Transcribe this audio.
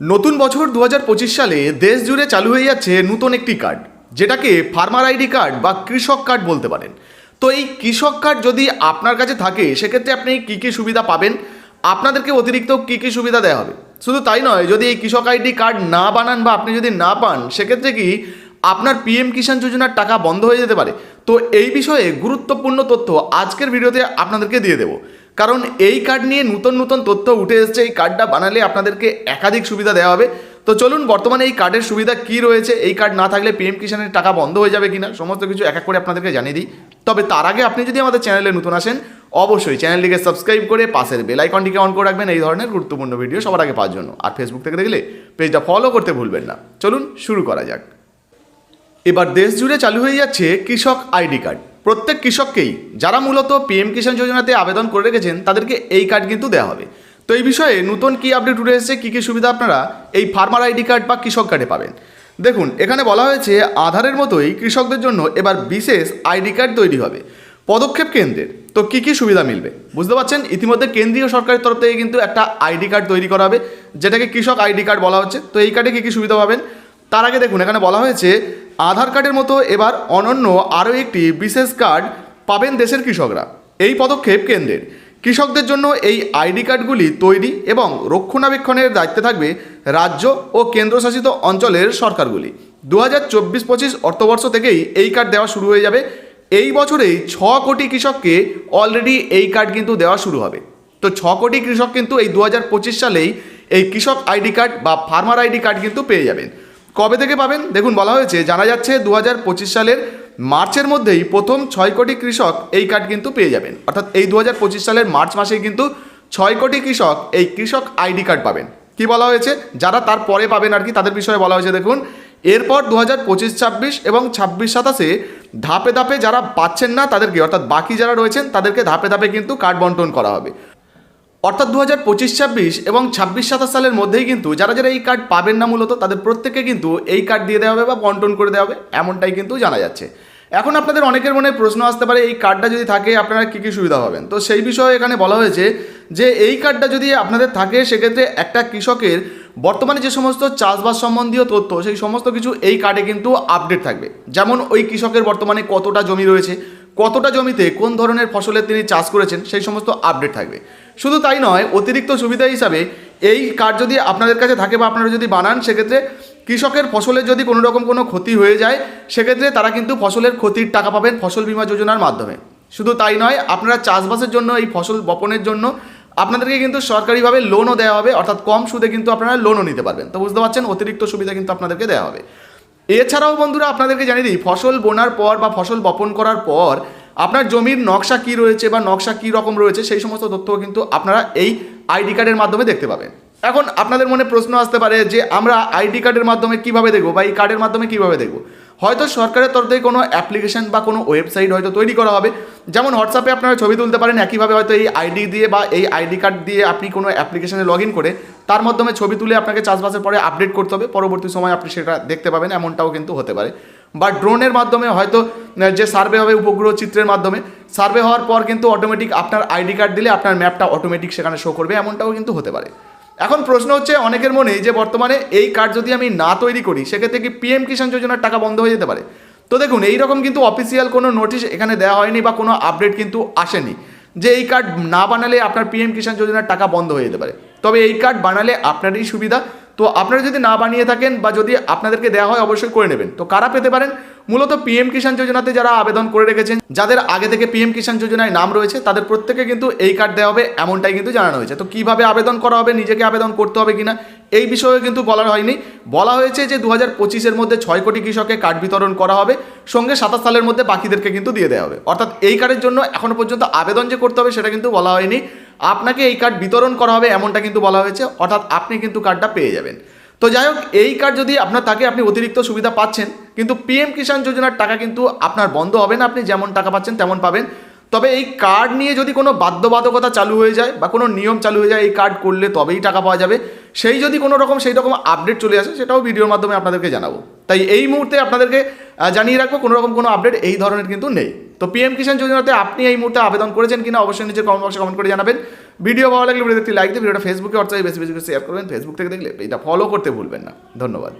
নতুন বছর দু হাজার পঁচিশ সালে দেশ জুড়ে চালু হয়ে যাচ্ছে নতুন একটি কার্ড, যেটাকে ফার্মার আইডি কার্ড বা কৃষক কার্ড বলতে পারেন। তো এই কৃষক কার্ড যদি আপনার কাছে থাকে, সেক্ষেত্রে আপনি কী কী সুবিধা পাবেন? আপনাদেরকে অতিরিক্ত কী কী সুবিধা দেওয়া হবে? শুধু তাই নয়, যদি এই কৃষক আইডি কার্ড না বানান বা আপনি যদি না পান, সেক্ষেত্রে কি আপনার পিএম কিষাণ যোজনার টাকা বন্ধ হয়ে যেতে পারে? তো এই বিষয়ে গুরুত্বপূর্ণ তথ্য আজকের ভিডিওতে আপনাদেরকে দিয়ে দেবো। কারণ এই কার্ড নিয়ে নতুন নতুন তথ্য উঠে এসেছে। এই কার্ডটা বানালে আপনাদেরকে একাধিক সুবিধা দেওয়া হবে। তো চলুন, বর্তমানে এই কার্ডের সুবিধা কি রয়েছে? এই কার্ড না থাকলে পিএম কিষাণের টাকা বন্ধ হয়ে যাবে কিনা? সমস্ত কিছু এক এক করে আপনাদেরকে জানিয়ে দিই। তবে তার আগে আপনি যদি আমাদের চ্যানেলে নতুন আসেন, অবশ্যই চ্যানেলটিকে সাবস্ক্রাইব করে পাশের বেল আইকনটিকে অন করে রাখবেন। এই ধরনের গুরুত্বপূর্ণ ভিডিও সবার আগে পাওয়ার জন্য। আর ফেসবুক থেকে দেখলে পেজটা ফলো করতে ভুলবেন না। চলুন, শুরু করা যাক। এবার দেশ জুড়ে চালু হয়ে যাচ্ছে কৃষক আইডি কার্ড প্রত্যেক কৃষককেই, যারা মূলত পিএম কিষাণ যোজনাতে আবেদন করে রেখেছেন, তাদেরকে এই কার্ড কিন্তু দেওয়া হবে। তো এই বিষয়ে নতুন কি আপডেট উঠে এসেছে, কী কী সুবিধা আপনারা এই ফার্মার আইডি কার্ড বা কৃষক কার্ডে পাবেন? দেখুন, এখানে বলা হয়েছে, আধারের মতোই কৃষকদের জন্য এবার বিশেষ আইডি কার্ড তৈরি হবে। পদক্ষেপ কেন্দ্রের। তো কী কী সুবিধা মিলবে? বুঝতে পারছেন? ইতিমধ্যে কেন্দ্রীয় সরকারের তরফ থেকে কিন্তু একটা আইডি কার্ড তৈরি করা হবে, যেটাকে কৃষক আইডি কার্ড বলা হচ্ছে। তো এই কার্ডে কী কী সুবিধা পাবেন? তার আগে দেখুন, এখানে বলা হয়েছে আধার কার্ডের মতো এবার অনন্য আরও একটি বিশেষ কার্ড পাবেন দেশের কৃষকরা। এই পদক্ষেপ কেন্দ্রের। কৃষকদের জন্য এই আইডি কার্ডগুলি তৈরি এবং রক্ষণাবেক্ষণের দায়িত্বে থাকবে রাজ্য ও কেন্দ্রশাসিত অঞ্চলের সরকারগুলি। দু হাজার চব্বিশ পঁচিশ অর্থবর্ষ থেকেই এই কার্ড দেওয়া শুরু হয়ে যাবে। এই বছরেই ছ কোটি কৃষককে অলরেডি এই কার্ড কিন্তু দেওয়া শুরু হবে। তো ছ কোটি কৃষক কিন্তু এই দু হাজার পঁচিশ সালেই এই কৃষক আইডি কার্ড বা ফার্মার আইডি কার্ড কিন্তু পেয়ে যাবেন। কবে থেকে পাবেন? দেখুন, বলা হয়েছে, জানা যাচ্ছে দু হাজার পঁচিশ সালের মার্চের মধ্যেই প্রথম ছয় কোটি কৃষক এই কার্ড কিন্তু পেয়ে যাবেন। অর্থাৎ এই দু হাজার পঁচিশ সালের মার্চ মাসেই কিন্তু ছয় কোটি কৃষক এই কৃষক আইডি কার্ড পাবেন। কি বলা হয়েছে? যারা তার পরে পাবেন আর কি, তাদের বিষয়ে বলা হয়েছে, দেখুন, এরপর দু হাজার পঁচিশ, ছাব্বিশ এবং ছাব্বিশ সাতাশে ধাপে ধাপে যারা পাচ্ছেন না তাদেরকে, অর্থাৎ বাকি যারা রয়েছেন তাদেরকে ধাপে ধাপে কিন্তু কার্ড বন্টন করা হবে। অর্থাৎ দু হাজার পঁচিশ, ছাব্বিশ এবং ছাব্বিশ, সাতাশ সালের মধ্যেই কিন্তু যারা যারা এই কার্ড পাবেন না মূলত, তাদের প্রত্যেককে কিন্তু এই কার্ড দিয়ে দেওয়া হবে বা বন্টন করে দেওয়া হবে, এমনটাই কিন্তু জানা যাচ্ছে। এখন আপনাদের অনেকের মনে প্রশ্ন আসতে পারে, এই কার্ডটা যদি থাকে, আপনারা কী কী সুবিধা পাবেন? তো সেই বিষয়ে এখানে বলা হয়েছে যে, এই কার্ডটা যদি আপনাদের থাকে, সেক্ষেত্রে একটা কৃষকের বর্তমানে যে সমস্ত চাষবাস সম্বন্ধীয় তথ্য, সেই সমস্ত কিছু এই কার্ডে কিন্তু আপডেট থাকবে। যেমন ওই কৃষকের বর্তমানে কতটা জমি রয়েছে কতটা জমিতে কোন ধরনের ফসলের তিনি চাষ করেছেন সেই সমস্ত আপডেট থাকবে। শুধু তাই নয়, অতিরিক্ত সুবিধা হিসাবে এই কার্ড যদি আপনাদের কাছে থাকে বা আপনারা যদি বানান, সেক্ষেত্রে কৃষকের ফসলের যদি কোনো রকম কোনো ক্ষতি হয়ে যায়, সেক্ষেত্রে তারা কিন্তু ফসলের ক্ষতির টাকা পাবেন ফসল বীমা যোজনার মাধ্যমে। শুধু তাই নয়, আপনারা চাষবাসের জন্য, এই ফসল বপনের জন্য আপনাদেরকে কিন্তু সরকারিভাবে লোনও দেওয়া হবে, অর্থাৎ কম সুদে কিন্তু আপনারা লোনও নিতে পারবেন। তো বুঝতে পারছেন, অতিরিক্ত সুবিধা কিন্তু আপনাদেরকে দেওয়া হবে। এছাড়াও বন্ধুরা আপনাদেরকে জানিয়ে দিই, ফসল বোনার পর বা ফসল বপন করার পর আপনার জমির নকশা কী রয়েছে বা নকশা কী রকম রয়েছে সেই সমস্ত তথ্য কিন্তু আপনারা এই আইডি কার্ডের মাধ্যমে দেখতে পাবেন। এখন আপনাদের মনে প্রশ্ন আসতে পারে যে আমরা আইডি কার্ডের মাধ্যমে কীভাবে দেখব বা এই কার্ডের মাধ্যমে কীভাবে দেখব? হয়তো সরকারের তরফ থেকে কোনো অ্যাপ্লিকেশন বা কোনো ওয়েবসাইট হয়তো তৈরি করা হবে। যেমন হোয়াটসঅ্যাপে আপনারা ছবি তুলতে পারেন, একইভাবে হয়তো এই আইডি দিয়ে বা এই আইডি কার্ড দিয়ে আপনি কোনো অ্যাপ্লিকেশনে লগ করে তার মাধ্যমে ছবি তুলে আপনাকে চাষবাসের পরে আপডেট করতে হবে। পরবর্তী সময় আপনি সেটা দেখতে পাবেন, এমনটাও কিন্তু হতে পারে। বা ড্রোনের মাধ্যমে হয়তো যে সার্ভে হবে উপগ্রহ চিত্রের মাধ্যমে সার্ভে হওয়ার পর কিন্তু অটোমেটিক আপনার আইডি কার্ড দিলে আপনার ম্যাপটা অটোমেটিক সেখানে শো করবে, এমনটাও কিন্তু হতে পারে। এখন প্রশ্ন হচ্ছে, অনেকের মনে যে বর্তমানে এই কার্ড যদি আমি না তৈরি করি, সেক্ষেত্রে কি পিএম কিষাণ যোজনার টাকা বন্ধ হয়ে যেতে পারে? তো দেখুন এইরকম কিন্তু অফিসিয়াল কোনো নোটিশ এখানে দেওয়া হয়নি বা কোনো আপডেট কিন্তু আসেনি যে এই কার্ড না বানালে আপনার পিএম কিষাণ যোজনার টাকা বন্ধ হয়ে যেতে পারে। তবে এই কার্ড বানালে আপনারই সুবিধা। তো আপনারা যদি না বানিয়ে থাকেন বা যদি আপনাদেরকে দেওয়া হয়, অবশ্যই করে নেবেন। তো কারা পেতে পারেন? মূলত পিএম কিষাণ যোজনাতে যারা আবেদন করে রেখেছেন, যাদের আগে থেকে পিএম কিষাণ যোজনায় নাম রয়েছে, তাদের প্রত্যেকে কিন্তু এই কার্ড দেওয়া হবে, এমনটাই কিন্তু জানানো হয়েছে। তো কীভাবে আবেদন করা হবে, নিজেকে আবেদন করতে হবে কিনা, এই বিষয়ে কিন্তু বলা হয়নি। বলা হয়েছে যে দু হাজার পঁচিশের মধ্যে ছয় কোটি কৃষককে কার্ড বিতরণ করা হবে, সঙ্গে সাতাশ সালের মধ্যে বাকিদেরকে কিন্তু দিয়ে দেওয়া হবে। অর্থাৎ এই কার্ডের জন্য এখনও পর্যন্ত আবেদন যে করতে হবে, সেটা কিন্তু বলা হয়নি। আপনাকে এই কার্ড বিতরণ করা হবে এমনটা কিন্তু বলা হয়েছে, অর্থাৎ আপনি কিন্তু কার্ডটা পেয়ে যাবেন। তো যাই হোক, এই কার্ড যদি আপনার থাকে আপনি অতিরিক্ত সুবিধা পাচ্ছেন, কিন্তু পিএম কিষাণ যোজনার টাকা কিন্তু আপনার বন্ধ হবে না, আপনি যেমন টাকা পাচ্ছেন তেমন পাবেন। তবে এই কার্ড নিয়ে যদি কোনো বাধ্যবাধকতা চালু হয়ে যায় বা কোনো নিয়ম চালু হয়ে যায়, এই কার্ড করলে তবেই টাকা পাওয়া যাবে। সেই যদি কোনো রকম, সেই রকম আপডেট চলে আসে, সেটাও ভিডিওর মাধ্যমে আপনাদেরকে জানাব। তাই এই মুহূর্তে আপনাদেরকে জানিয়ে রাখব, কোনো রকম কোনো আপডেট এই ধরনের কিন্তু নেই। তো পিএম কিষাণ যোজনাতে আপনি এই মুহূর্তে আবেদন করেছেন কিনা অবশ্যই নিচে কমেন্ট বক্সে কমেন্ট করে জানাবেন। ভিডিও ভালো লাগলে ভিডিও দেখতে লাইক দিয়ে ভিডিওটা ফেসবুকে হোয়াটসঅ্যাপে বেশি বেশি করে শেয়ার করবেন। ফেসবুক থেকে দেখলে এটা ফলো করতে ভুলবেন না। ধন্যবাদ।